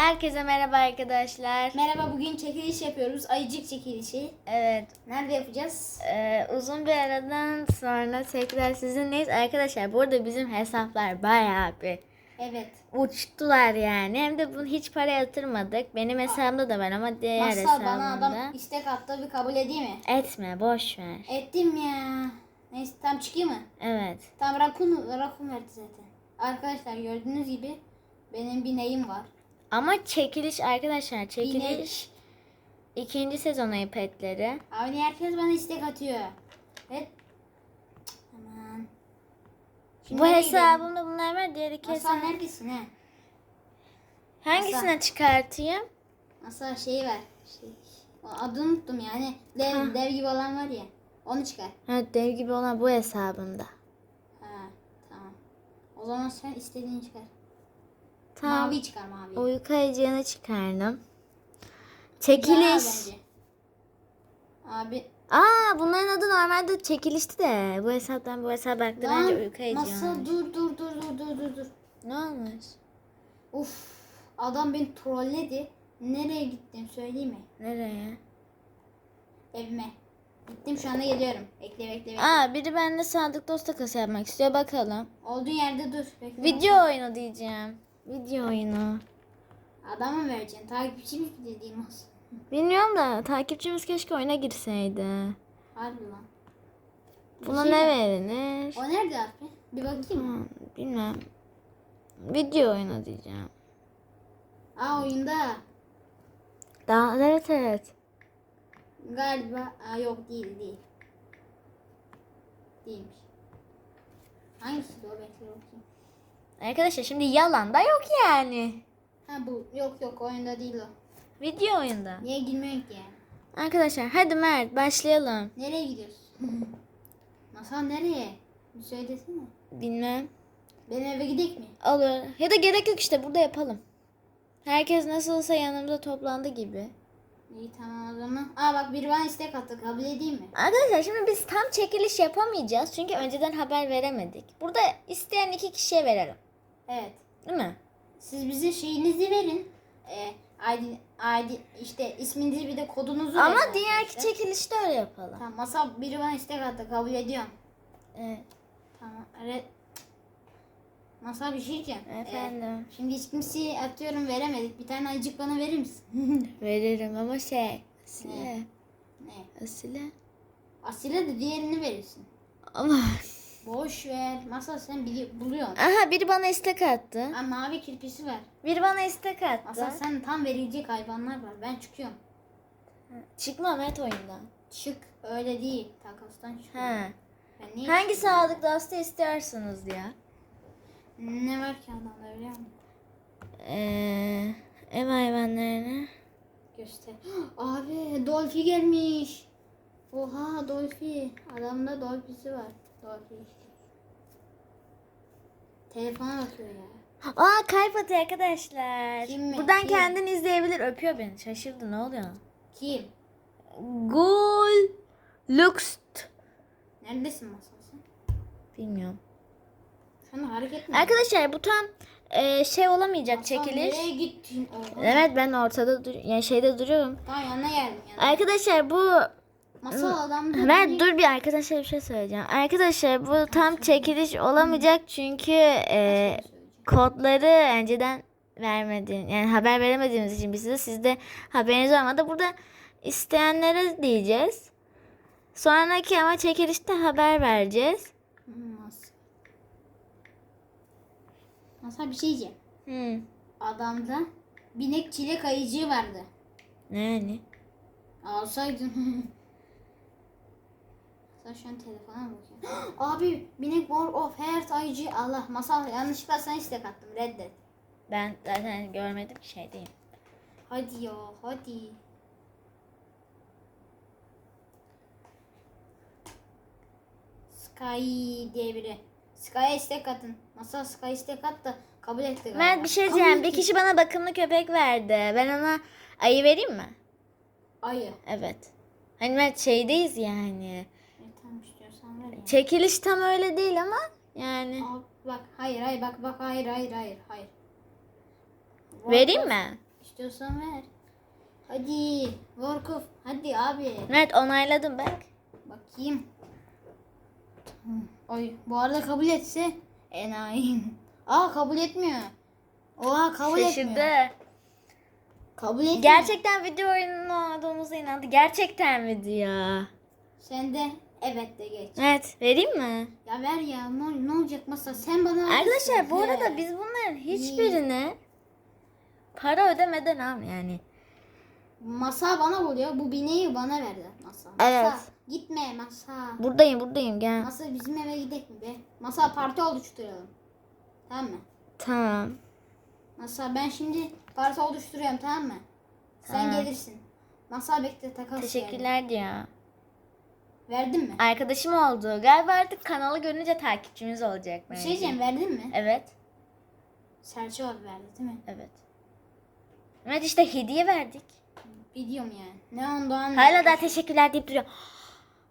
Herkese merhaba arkadaşlar. Merhaba bugün çekiliş yapıyoruz. Ayıcık çekilişi. Evet, Nerede yapacağız? e, uzun bir aradan sonra tekrar sizinleyiz. Arkadaşlar burada bizim hesaplar bayağı bir Evet. uçtular yani. Hem de bunu hiç para yatırmadık. Benim hesabımda da var ama diğer Masal bana adam hesabımda. istek attı bir kabul edeyim mi? Etme, boş ver. Ettim ya. Neyse tam çıkayım mı? Evet. Tam rakun, rakun verdi zaten. Arkadaşlar gördüğünüz gibi benim bir neyim var. Ama çekiliş arkadaşlar, çekiliş ikinci sezon iPad'leri. Abi herkes bana istek atıyor. Evet. Aman. Şimdi Bu hesabımda bunlar var. Diğer iki? Masal hesabım. neredesin he? Hangisine çıkartayım? Masal şeyi ver. Şey, adını unuttum yani. Dev, dev gibi olan var ya. Onu çıkar. Ha, dev gibi olan bu hesabımda. Ha, tamam. O zaman sen istediğini çıkar. Tamam. Mavi çıkar mavi. Uyku ayıcığını çıkardım. Çekiliş. bence. Abi Aa bunların adı normalde çekilişti de. Bu hesaptan bu hesap baktı bence lan uyku ayıcı masa olmuş. dur dur dur dur dur dur dur. Ne olmuş? Uf adam beni trolledi. Nereye gittim söyleyeyim mi? Nereye? Evime. Gittim şu anda geliyorum. Bekle bekle bekle. Aa biri benimle sadık dost takası yapmak istiyor bakalım. Olduğun yerde dur. Bekle. Video oyunu diyeceğim. Video oyunu. Adama mı vereceksin? Takipçi mi dediğim olsun. Bilmiyorum da takipçimiz keşke oyuna girseydi. Harbi lan. Buna şey ne mi? verilir? O nerede abi? Bir bakayım. Hmm, bilmem. Video oyunu diyeceğim. Aa oyunda. Daha evet evet. Galiba Aa, yok değil değil. Değilmiş. Hangisi de o bekle bakayım. Arkadaşlar şimdi yalan da yok yani. Ha bu yok yok oyunda değil o. Video oyunda. Niye girmiyor ki yani? Arkadaşlar hadi Mert başlayalım. Nereye gidiyorsun? Masal nereye? Bir söylesene. Bilmem. Benim eve gidek mi? Olur. Ya da gerek yok işte burada yapalım. Herkes nasılsa yanımda toplandı gibi. İyi tamam o zaman. Aa bak biri bana istek attı kabul edeyim mi? Arkadaşlar şimdi biz tam çekiliş yapamayacağız. Çünkü önceden haber veremedik. Burada isteyen iki kişiye verelim. Evet. Değil mi? Siz bize şeyinizi verin. Ee, ID, ID işte isminizi bir de kodunuzu Ama verin diğer arkadaşlar. çekilişte öyle yapalım. Tamam masal biri bana istek attı kabul ediyorum. Evet. Tamam. Evet. Masal bir şey diyeceğim. Ee, Efendim. şimdi hiç kimseye atıyorum veremedik. Bir tane ayıcık bana verir misin? Veririm ama şey. Asile. ne? Asile. Asile de diğerini verirsin. Ama. Boş ver. Masal sen bili- buluyorsun. Aha biri bana istek attı. Ha, mavi kirpisi ver. Biri bana istek attı. Masal sen tam verilecek hayvanlar var. Ben çıkıyorum. Çıkma Mert oyundan. Çık. Öyle değil. Takastan çık. Ben niye Hangi çıkıyorum? sağlık hasta istiyorsunuz ya? Ne var ki adamda biliyor musun? Ee, ev hayvanlarını. Göster. Abi Dolphy gelmiş. Oha Dolphy. Adamda Dolphy'si var. İşte. Telefona bakıyor ya. Aa kalp atıyor arkadaşlar. Kim mi? Buradan Kim? kendini izleyebilir. Öpüyor beni. Şaşırdı ne oluyor? Kim? Gul Lux. Neredesin masal sen? Bilmiyorum. Sana hareket mi? Arkadaşlar bu tam e, şey olamayacak Masal çekiliş. Nereye gittin? Evet ben ortada dur yani şeyde duruyorum. Tamam yanına geldim. Yanına. Arkadaşlar bu Masal adamda Mert biri- dur bir arkadaşlar bir şey söyleyeceğim. Arkadaşlar bu tam çekiliş olamayacak çünkü e, kodları önceden vermedin. Yani haber veremediğimiz için biz size sizde haberiniz olmadı. Burada isteyenlere diyeceğiz. Sonraki ama çekilişte haber vereceğiz. Hmm, Masal. Bir şey diyeceğim. Hmm. Adamda binek çilek ayıcığı vardı. Yani. Alsaydın. Sen şu an telefona mı bakıyorsun? Abi binek War of Heart ayıcı Allah masal yanlışlıkla sana istek attım reddet. Ben zaten görmedim şey değil. Hadi ya hadi. Sky diye biri. Sky'a istek atın. Masal Sky istek at da kabul etti galiba. Mert bir şey diyeceğim. Bir kişi bana bakımlı köpek verdi. Ben ona ayı vereyim mi? Ayı. Evet. Hani Mert şeydeyiz yani. E, tamam istiyorsan ver ya. Çekiliş tam öyle değil ama yani. Al, bak hayır hayır bak bak hayır hayır hayır hayır. Vereyim mi? İstiyorsan ver. Hadi. Warcraft. Hadi abi. Evet onayladım bak. Bakayım. Ay bu arada kabul etse enayi. Aa kabul etmiyor. Oha kabul etmiyor. Şaşırdı. Kabul etmiyor. Gerçekten video oyununu oynadığımıza inandı. Gerçekten mi diyor? Sen de evet de geç. Evet vereyim mi? Ya ver ya ne, ne olacak masa sen bana Arkadaşlar bu arada biz bunların hiçbirine para ödemeden al yani. Masa bana vuruyor. Bu bineği bana verdi masa. Evet. Masa, gitme masa. Buradayım buradayım gel. Masa bizim eve gidelim mi be? Masa parti oluşturalım. Tamam mı? Tamam. Masa ben şimdi parti oluşturuyorum tamam mı? Sen Tamam. gelirsin. Masa bekle takas Teşekkürler diyor. Verdin mi? Arkadaşım oldu. Galiba artık kanalı görünce takipçimiz olacak Bir şey diyeceğim verdin mi? Evet. Serçe abi verdi değil mi? Evet. Evet işte hediye verdik. Biliyorum yani. Ne ondan Hala da teşekkürler deyip duruyor.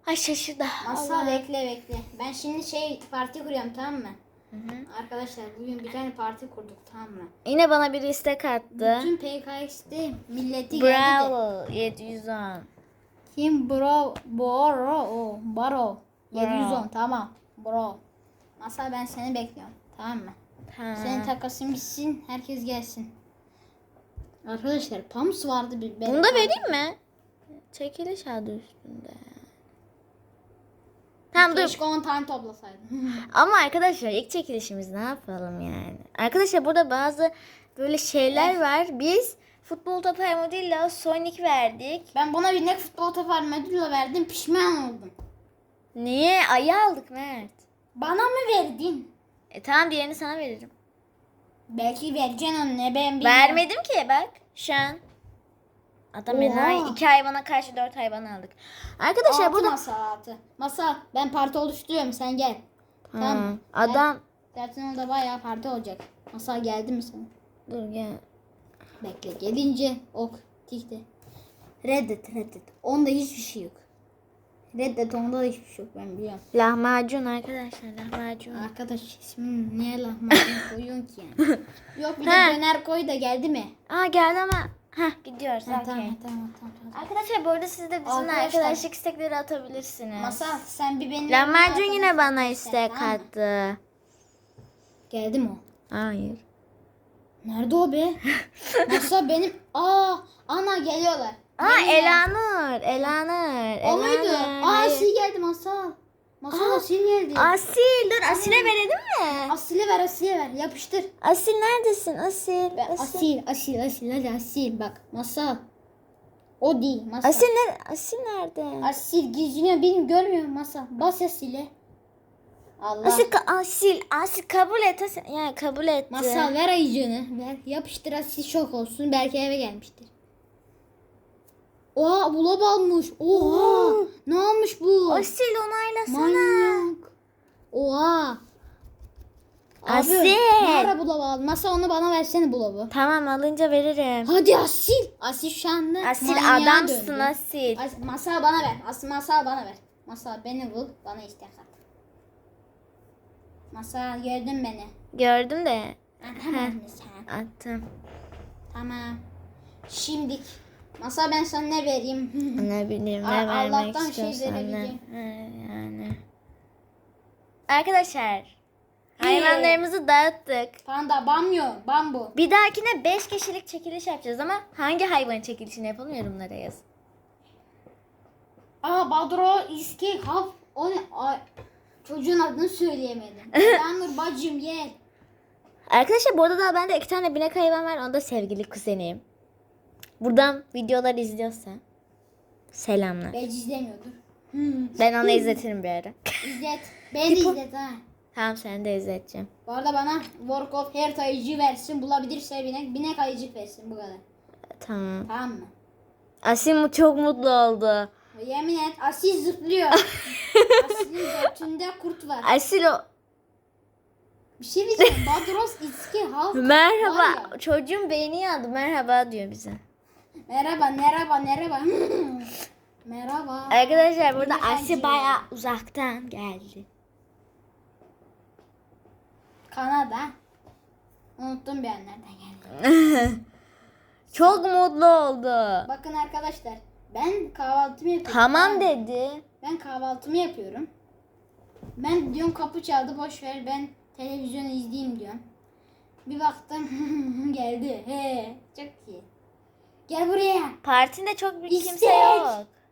Ay şaşırdı. Masa Allah. bekle bekle. Ben şimdi şey parti kuruyorum tamam mı? Hı hı. Arkadaşlar bugün bir tane parti kurduk tamam mı? Yine bana bir istek attı. Bütün PKX'de milleti geldi de. Bravo 710. Kim bro? Bro o. Baro. 710 tamam. Bro. Masa ben seni bekliyorum. Tamam mı? Tamam. Senin takasın bitsin. Herkes gelsin. Arkadaşlar Pams vardı bir. Bunu da vereyim mi? Çekiliş adı üstünde. Tamam dur. Keşke 10 tane toplasaydım. Ama arkadaşlar ilk çekilişimiz ne yapalım yani? Arkadaşlar burada bazı böyle şeyler var. Biz futbol topu moduyla Sonic verdik. ben buna bir ne futbol topu ödülü verdim. Pişman oldum. Niye? Ayı aldık Mert. Bana mı verdin? E tamam diğerini sana veririm. Belki vereceksin onu ne ben bilmiyorum. Vermedim ki bak şu an. Adam enayi. iki hayvana karşı dört hayvan aldık. Arkadaşlar Altı burada... masa altı. Masa ben parti oluşturuyorum sen gel. Ha, Tamam. adam... Zaten orada bayağı parti olacak. Masa geldi mi sana? Dur gel. Bekle gelince ok tikti. Reddet reddet. Onda hiçbir şey yok. Reddet onda da hiçbir şey yok ben biliyorum. Lahmacun arkadaşlar lahmacun. Arkadaş ismin niye lahmacun koyuyorsun ki yani? yok bir de Ha. döner koy da geldi mi? Aa geldi ama. Hah gidiyoruz. Ha, okey. tamam, tamam tamam tamam. Arkadaşlar bu arada siz de bizimle Arkadaşlar. arkadaşlık istekleri atabilirsiniz. Masa sen bir benim Lahmacun yine bana istek attı. Geldi mi o? Hayır. Nerede o be? Masa benim. Aa ana geliyorlar. Aa Geliyorlar. Elanur. Elanur. O muydu? Aa. Asil geldi masa. Masa Aa, Asil geldi. Asil dur Asil'e verelim mi? Asil'e ver Asil'e ver. Yapıştır. Asil neredesin Asil? Be- Asil, Asil, Asil, hadi Asil bak. Masa. O değil masa. Asil, ne? Asil nerede? Asil gizleniyor benim görmüyor masa. Bas Asil'e. Allah. Asil, Asil, Asil kabul et. Asil. Yani kabul etti. Masa ver ayıcığını. Ver. Yapıştır Asil şok olsun. Belki eve gelmiştir. Oha bulab almış. Oha. ne olmuş bu? Asil onaylasana. Manyak. Oha. Abi, Asil. Ne ara bulab aldın? Masa onu bana versene bulabı. Tamam alınca veririm. Hadi Asil. Asil şu anda Asil adamsın döndü. Asil. As masa bana ver. As masa bana ver. Masa beni bul. Bana istek at. Masa gördün beni. Gördüm de Atamaz mı sen? attım. Tamam. Şimdi masa ben sana ne vereyim? Ne bileyim ne A- vermek Allah'tan şey istiyorsan ne. verebileceğim. He, Yani. Arkadaşlar hayvanlarımızı dağıttık. Panda, bamyo, bambu. Bir dahakine 5 kişilik çekiliş yapacağız ama hangi hayvan çekilişini yapalım yorumlara yaz. Aa Badro, iski, haf. O ne? Çocuğun adını söyleyemedim. Elanur bacım gel. Arkadaşlar bu arada da bende iki tane binek hayvan var. Onda sevgili kuzenim. Buradan videolar izliyorsa selamlar. Belki izlemiyordur. Hmm. Ben ona izletirim bir ara. İzlet. Beni izlet ha. tamam sen de izleteceğim. Bu arada bana Work of Heart ayıcı versin. Bulabilirse binek, binek ayıcık versin. Bu kadar. Tamam. Tamam mı? Asim çok mutlu oldu. Yemin et Asil zıplıyor. Asil'in götünde kurt var. Asil o Bir şey diyeceğim. Badros iski. Var merhaba. Çocuğun beyni yandı. Merhaba diyor bize. Merhaba, merhaba, merhaba. merhaba. Arkadaşlar burada Asil bayağı uzaktan geldi. Kanada. Unuttum an nereden geldi. Çok mutlu oldu. Bakın arkadaşlar ben kahvaltımı yapıyorum. Tamam dedi. Ben kahvaltımı yapıyorum. Ben diyorum kapı çaldı boş ver ben televizyonu izleyeyim diyorum. Bir baktım geldi. He çok iyi. Gel buraya. Partinde çok bir kimse yok.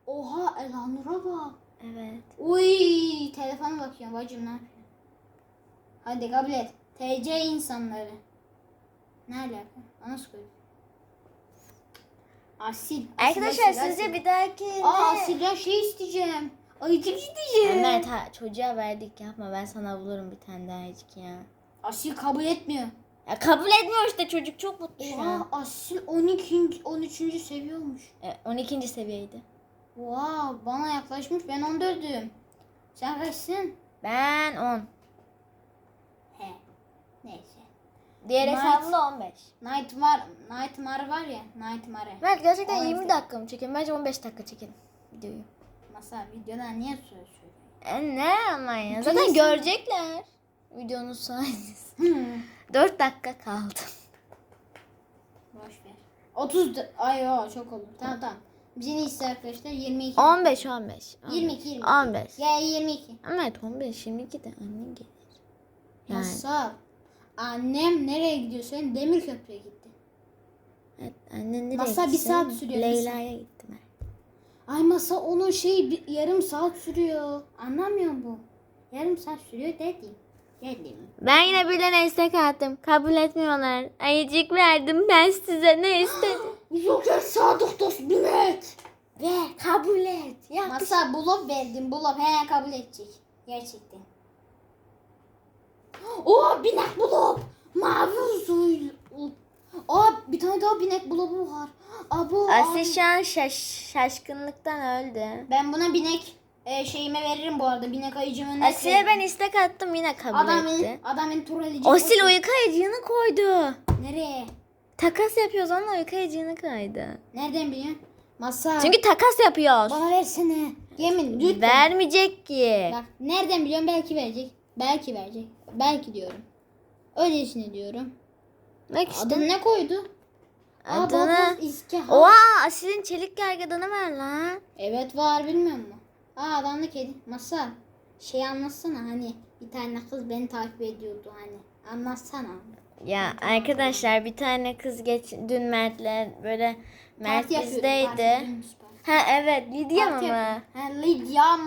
Oha Elanur'a bak. Evet. Uy telefona bakıyorum bacım ne? Hadi kabul et. TC insanları. Ne alaka? Nasıl koydun? Asil. Arkadaşlar asil, sizce asil. bir dahaki Aa asilden şey isteyeceğim. Ayıcık isteyeceğim. Ömer ta, çocuğa verdik yapma ben sana bulurum bir tane daha ecik ya. Asil kabul etmiyor. Ya kabul etmiyor işte çocuk çok mutlu şu an. Asil 12. 13. seviyormuş. E, 12. seviyeydi. Wow bana yaklaşmış ben 14'üm. Sen kaçsın? Ben 10. He. Neyse. Diğer Night. hesabımda 15. Nightmare, Nightmare var ya Nightmare. Evet gerçekten On 20 dakika. mı çekelim? Bence 15 dakika çekelim videoyu. Masa videoda niye söz? E ne ama ya? Zaten insan- görecekler. Videonun sayesinde. 4 dakika kaldı. Boş ver. 30 da- ay o çok olur. Tamam tamam. Bizi ne ister arkadaşlar? 22. 15 15. 22 22. 15. Ya 22. Evet 15 22 de annem gelir. Yani Masal. Annem nereye gidiyor? Sen demir köprüye gitti. evet, annen nereye Masa bir saat sürüyor, Leyla'ya gittim ben. Ay masa onun şey bir, yarım saat sürüyor. Anlamıyor bu. Yarım saat sürüyor dedim. Dedim. Ben yine birilerine istek attım. Kabul etmiyorlar. Ayıcık verdim ben size ne istedim. Joker sadık dost binek. Ve kabul et. Ya Masa bulop verdim bulop. He kabul edecek. Gerçekten. Oo binek bulop. Mavi uzun. Aa bir tane daha binek bulubu var. Abo. Abi. şu an şaş- şaşkınlıktan öldü. Ben buna binek e, şeyime veririm bu arada. Binek ayıcımı ne Asil'e ben istek attım yine kabul Adamın, etti. adamın trolleyecek. Asil uyku ayıcığını koydu. Nereye? Takas yapıyoruz onunla uyku ayıcığını koydu. Nereden biliyorsun? Masa. Çünkü takas yapıyoruz. Bana versene. Yemin lütfen. Vermeyecek ki. Bak nereden biliyorum belki verecek. Belki verecek. Belki diyorum. Öylesine diyorum. Bak işte. Adını ne koydu? Aa, Adını. İskeha. Oha Asil'in çelik gergedanı var lan. Evet var bilmiyor musun? Aa adamlı kedi. Masa. Şey anlatsana hani bir tane kız beni takip ediyordu hani. Anlatsana. Ya arkadaşlar bir tane kız geç dün Mert'le böyle Mert Parti bizdeydi. Ha evet Lidya mı? Ha, Lidyam.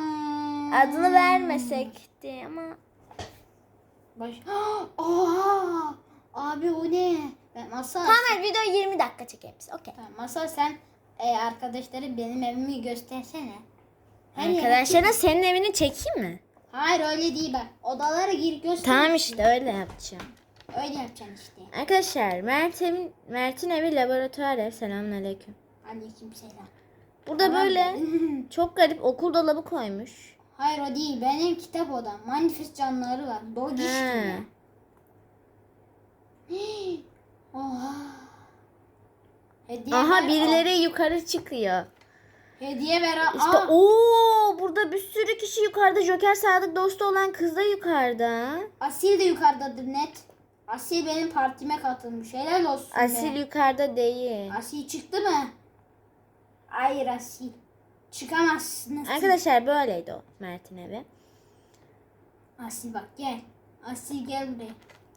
Adını vermesekti ama Baş... Oha! Abi o ne? Ben. Tamam hadi video 20 dakika çekelim biz. Okey. Tamam, Masa sen e, arkadaşları benim evimi göstersene. Her Arkadaşlara senin evini çekeyim mi? Hayır öyle değil bak. Odalara gir göster. Tamam işte öyle yapacağım. Öyle yapacaksın işte. Arkadaşlar Mert evin, Mert'in evi laboratuvar ev. Selamünaleyküm. Aleyküm selam. Burada Tamam böyle çok garip okul dolabı koymuş. Hayır o değil. Benim kitap odam. Manifest canlıları var. Gibi. Hii. Oha. Hediye Aha birileri yukarı çıkıyor. al. Hediye ver. al. İşte ooo burada bir sürü kişi yukarıda. Joker Sadık dostu olan kız da yukarıda. Asil de yukarıdadır net. Asil benim partime katılmış. Helal olsun be. Asil yukarıda değil. Asil çıktı mı? Hayır Asil. Çıkamazsın. Asil. Arkadaşlar böyleydi o Mert'in evi. Asil bak gel. Asil gel buraya.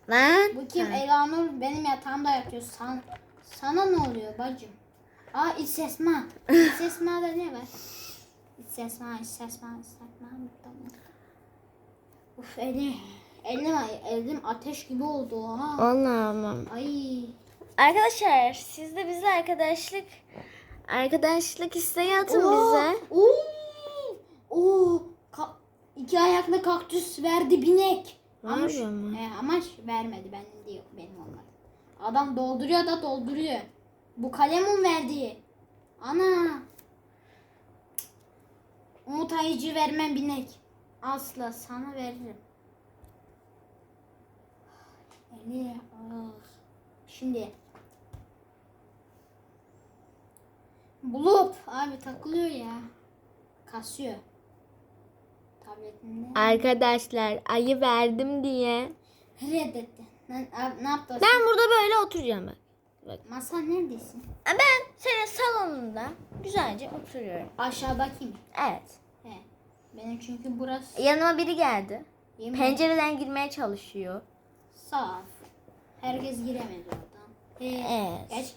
Lan. Bu kim? Ha. Elanur benim yatağımda yatıyor. San, sana ne oluyor bacım? Aa İç Esma. İç Esma'da ne var? İç Esma, İç Esma, İç Esma. Tamam. Uf elim. Elim, elim ateş gibi oldu ha. Allah'ım. Ay. Arkadaşlar siz de bize arkadaşlık arkadaşlık isteği atın Oo, bize. Oo. Oo. Ka- iki ayaklı kaktüs verdi binek. Var Ama, mı şu- ama? He, ama şu- vermedi. Benim değil. Benim olmadı. Adam dolduruyor da dolduruyor. Bu kalemun verdi. Ana. Umut ayıcı vermem binek. Asla sana veririm. Eli. ah. Şimdi. Bulup abi takılıyor ya. Kasıyor. Tabletimde. Arkadaşlar ayı verdim diye. Reddetti. Ne, ne yaptı? Ben burada böyle oturacağım bak. Bak. Masa neredesin? Ben senin salonunda güzelce oturuyorum. Aşağı bakayım. Evet. He. Benim çünkü burası Yanıma biri geldi. yemin Pencereden girmeye çalışıyor. saf. Herkes giremedi oradan. He. Evet. Geç.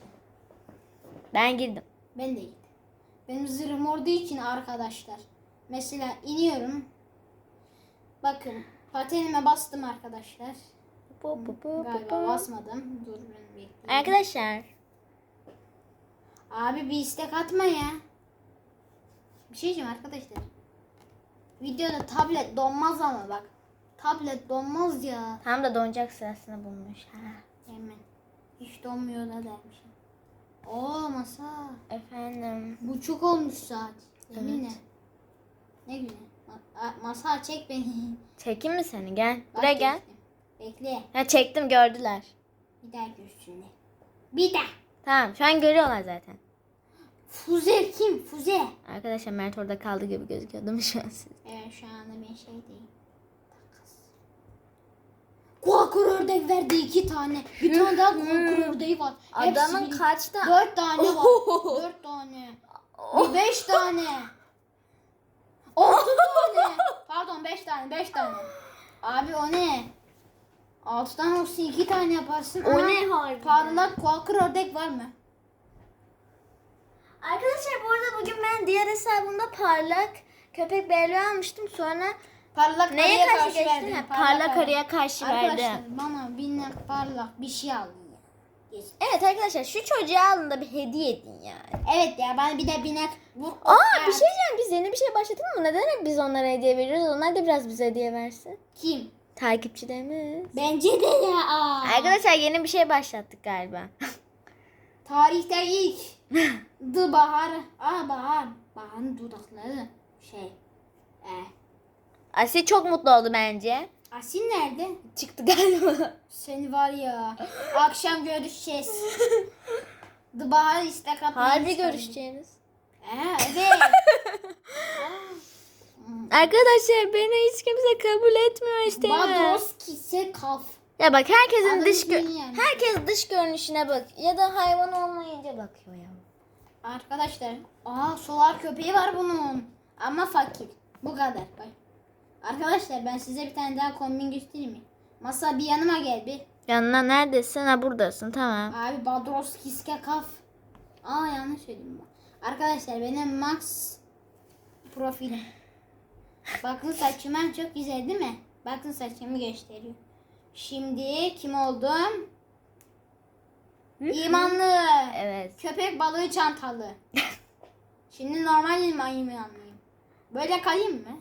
Ben girdim. Ben de gittim. Benim zırhım olduğu için arkadaşlar. Mesela iniyorum. Bakın patenime bastım arkadaşlar. Bu, bu, bu, Galiba bu. basmadım. Dur ben bekleyeyim. Arkadaşlar. Abi bir istek atma ya. Bir şey diyeceğim arkadaşlar. Videoda tablet donmaz ama bak. Tablet donmaz ya. Tam da donacak sırasını bulmuş. Ha. Hemen. Hiç donmuyor da dermişim. Oo masa. Efendim. Buçuk olmuş saat. Yeminle. Evet. Ne güzel. Ma- masa çek beni. Çekeyim mi seni? Gel. Bak Buraya gel. Bekle. Ha çektim gördüler. Bir daha görsünler. Bir daha. Tamam şu an görüyorlar zaten. Fuze kim? Fuze. Arkadaşlar Mert orada kaldı gibi gözüküyor değil mi şu an siz? Evet şu anda ben şey değil. Kuakur ördek verdi iki tane. Bir tane daha kuakur ördeği var. Hepsi Adamın bir- kaçta? Dört tane var. Dört tane. Bir beş tane. Altı tane. Pardon beş tane. Beş tane. Abi o ne? Altıdan olsun iki tane yaparsın. O ne harbiden? Parlak kuakur ördek var mı? Arkadaşlar bu arada bugün ben diğer hesabımda parlak köpek belli almıştım. Sonra Parlak neye arıya karşı geçtin? verdim. Parlak arıya karşı Arkadaşlar verdim. bana binler parlak bir şey alın. Evet arkadaşlar şu çocuğa alın da bir hediye edin yani. Evet ya ben bir de binek vur. Aa bir şey diyeceğim biz yeni bir şey başladık mı? Neden hep biz onlara hediye veriyoruz? Onlar da biraz bize hediye versin. Kim? Takipçilerimiz. Bence de ya. Aa. Arkadaşlar yeni bir şey başlattık galiba. Tarihte ilk. The Bahar. Aa Bahar. Bahar'ın dudakları. Şey. E. Asi çok mutlu oldu bence. Asin nerede? Çıktı galiba. Seni var ya. Akşam görüşeceğiz. The Bahar istek atmayı Harbi istedim. görüşeceğiniz. Ee, evet. Arkadaşlar beni hiç kimse kabul etmiyor işte. Badros kise kaf. Ya bak herkesin Adım dış gö- yani. herkes dış görünüşüne bak ya da hayvan olmayınca bakıyor ya. Arkadaşlar, aa solar köpeği var bunun. Ama fakir. Bu kadar. Bak. Arkadaşlar ben size bir tane daha kombin göstereyim mi? Masa bir yanıma gel bir. Yanına neredesin? Ha buradasın tamam. Abi Badros kiske kaf. Aa yanlış söyledim bak. Arkadaşlar benim Max profilim. Bakın saçıma çok güzel değil mi? Bakın saçımı gösteriyor. Şimdi kim oldum? İmanlı. Evet. Köpek balığı çantalı. Şimdi normal mi imanlıyım? Böyle kalayım mı?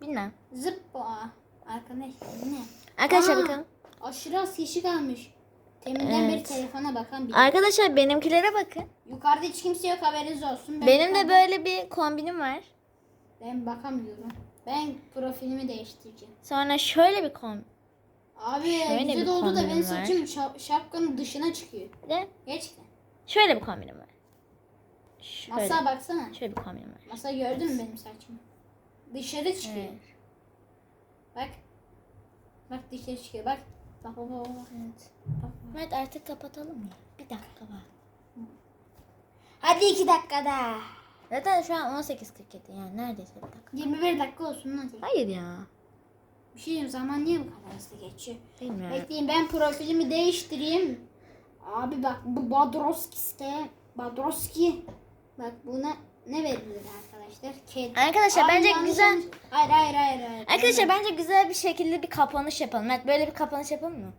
Bilmem. Zıp bu. aa. Arkadaşlar ne? Arkadaşlar Aa, bakalım. Aşırı az kişi kalmış. Teminden beri Evet. telefona bakan biri. Arkadaşlar benimkilere bakın. Yukarıda hiç kimse yok haberiniz olsun. Ben Benim de böyle bir kombinim var. Ben bakamıyorum. Ben profilimi değiştireceğim. Sonra şöyle bir kom. Abi Şöyle güzel bir oldu da benim var. saçım şap- şapkanın dışına çıkıyor. De Gerçekten. şöyle bir kombinim var. Şöyle, Masa baksana. şöyle bir kombinim var. Masa gördün mü benim saçımı? Dışarı çıkıyor. Evet. Bak. Bak dışarı çıkıyor bak. Bak bak bak. bak. evet. bak. Mert artık kapatalım mı? Bir dakika var. Hadi iki dakikada. Zaten şu an 18.47 yani neredeyse bir dakika. 21 dakika olsun hadi. Hayır ya. Bir şey diyeyim zaman niye bu kadar hızlı geçiyor? Bilmiyorum. Bekleyin ben profilimi değiştireyim. Abi bak bu Badroski'ste Badroski. Bak buna ne verilir arkadaşlar? Kedi. Arkadaşlar Ay, bence yanlış güzel. yanlış. Hayır hayır hayır hayır. Arkadaşlar bence güzel bir şekilde bir kapanış yapalım. Evet böyle bir kapanış yapalım mı?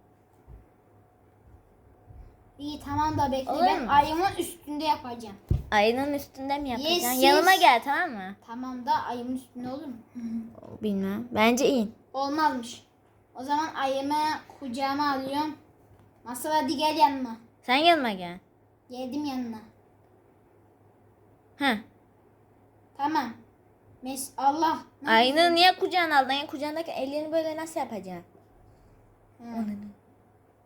İyi tamam da bekle Olur ben mu? ayımın üstünde yapacağım. Ayının üstünde mi yapacaksın? Yes, Yanıma yes. gel tamam mı? Tamam da ayımın üstünde olur mu? Bilmem. Bence iyi. Olmazmış. O zaman ayımı kucağıma alıyorum. Masal hadi gel yanıma. Sen yanıma gel. Geldim yanına. Heh. Tamam. Mes Allah. Aynen niye kucağına aldın? Yani kucağındaki ellerini böyle nasıl yapacaksın? Onun.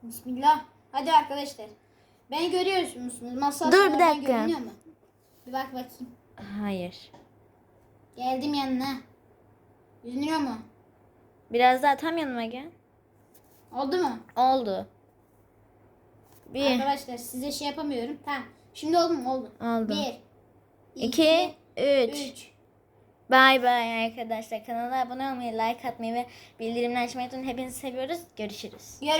Bismillah. Hadi arkadaşlar. Beni görüyor musunuz? Masa Dur bir dakika. Görünüyor mu? Bir bak bakayım. Hayır. Geldim yanına. Görünüyor mu? Biraz daha tam yanıma gel. Oldu mu? Oldu. Bir. Arkadaşlar size şey yapamıyorum. Tamam. Şimdi oldu mu? Oldu. Oldu. Bir. İki. iki 3. Bay bay arkadaşlar. Kanala abone olmayı, like atmayı ve bildirimleri açmayı unutmayın. Hepinizi seviyoruz. Görüşürüz. Yarış